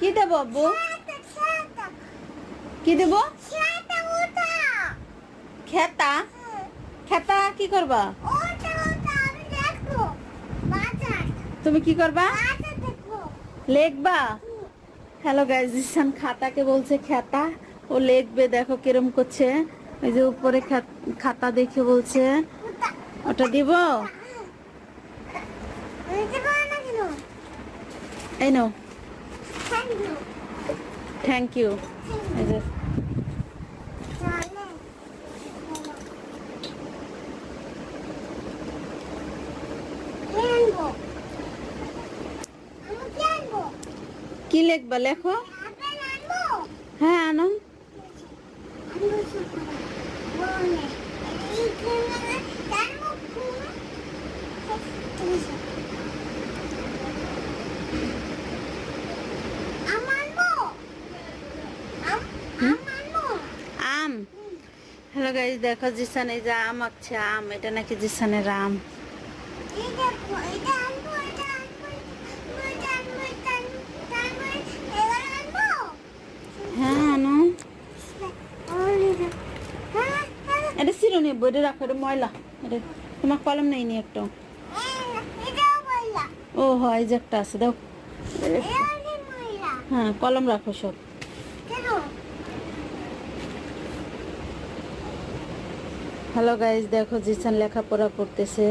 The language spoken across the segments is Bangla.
কি দেবো আব্বু? কি দেব? খেতা? খেতা কি করবা? তুমি কি করবা? লেখবা? হ্যালো গাইজ খাতাকে বলছে খেতা। ও লিখবে দেখো কিরম করছে। ওই যে উপরে খাত- দেখে বলছে। ওটা দিব? এই নো থ্যাংক ইউ কি লিখবা? লেখো হ্যাঁ আনো আম হ্যালো গাইজ দেখো জিসান, এই যে আম আঁকছে আম, এটা নাকি জিসানের আম। হ্যাঁ আনো। এটা চিরুনি, বইটা রাখো, এটা ময়লা। এটা তোমার কলম নেই নি ও, হয় একটা আছে, দাও। হ্যাঁ কলম রাখো সব। হ্যালো গাইজ দেখো জিসান লেখাপড়া করতেছে।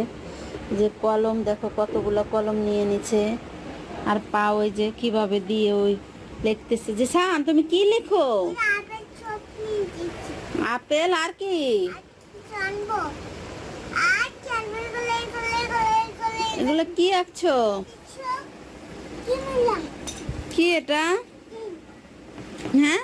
যে কলম দেখো কতগুলো কলম নিয়ে নিছে। আর পা ওই যে কীভাবে দিয়ে ওই লিখতেছে। যে সান তুমি কি লেখো? আপেল আর কি? এগুলো কি আঁকছো? কি এটা? হ্যাঁ?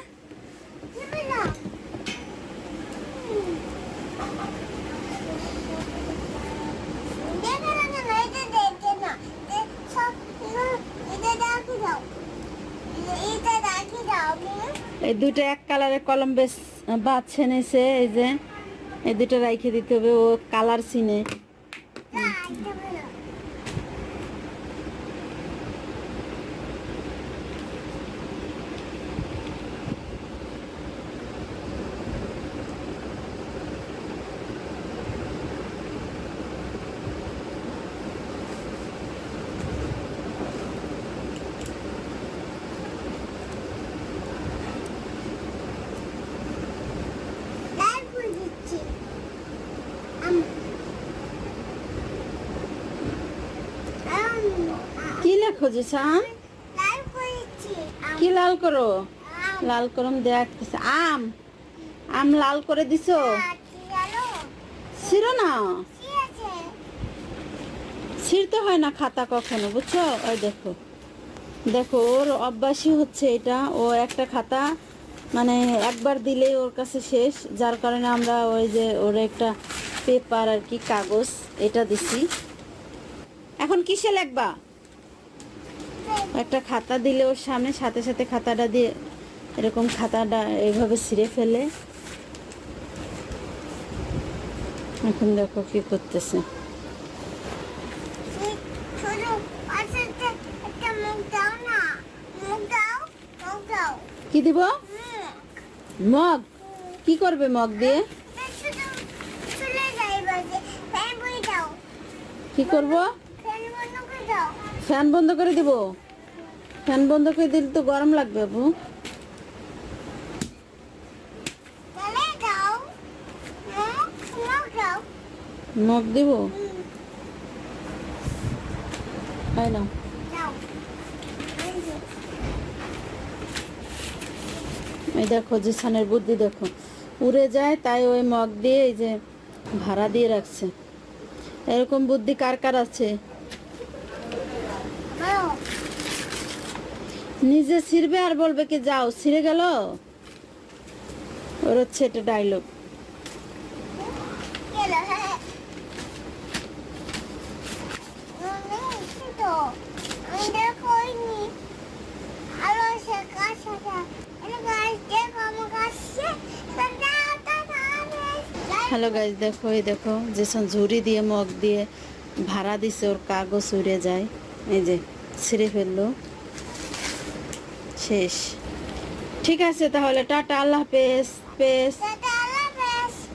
এই দুটো এক কালারের কলম বেশ বাচ্ছে নেছে এই যে, এই দুটো রাইখে দিতে হবে, ও কালার সিনে। লেখো কি লাল করো? লাল করম দেখতেছে আম? আম লাল করে দিছো? ছিড়ো না। ছিঁড়তে হয় না খাতা কখনো বুঝছ? ওই দেখো। দেখো ওর অভ্যাসই হচ্ছে এটা। ও একটা খাতা মানে একবার দিলেই ওর কাছে শেষ। যার কারণে আমরা ওই যে ওর একটা পেপার আর কি কাগজ এটা দিছি। এখন কিসে লিখবা? একটা খাতা দিলে ওর সামনে সাথে সাথে খাতাটা দিয়ে এরকম খাতাটা এইভাবে ছিঁড়ে ফেলে। এখন দেখো কি করতেছে। কি দিব? মগ? কি করবে মগ দিয়ে? কি করব? ফ্যান বন্ধ করে দিব। ফ্যান বন্ধ করে দিলে তো গরম লাগবে আপু। মগ দিব? তাই না? এই দেখো জিসানের বুদ্ধি দেখো। উড়ে যায় তাই ওই মগ দিয়ে এই যে ভাড়া দিয়ে রাখছে। এরকম বুদ্ধি কার কার আছে? নিজে ছিঁড়বে আর বলবে কি, যাও, ছিঁড়ে গেল? ওর হচ্ছে এটা ডায়লগ হ্যালো গাইজ দেখো, এই দেখো যেসব ঝুড়ি দিয়ে, মগ দিয়ে ভাড়া দিছে, ওর কাগজ উড়ে যায়। এই যে, ছিঁড়ে ফেলল। শেষ। ঠিক আছে তাহলে টাটা আল্লাহ পেস পেস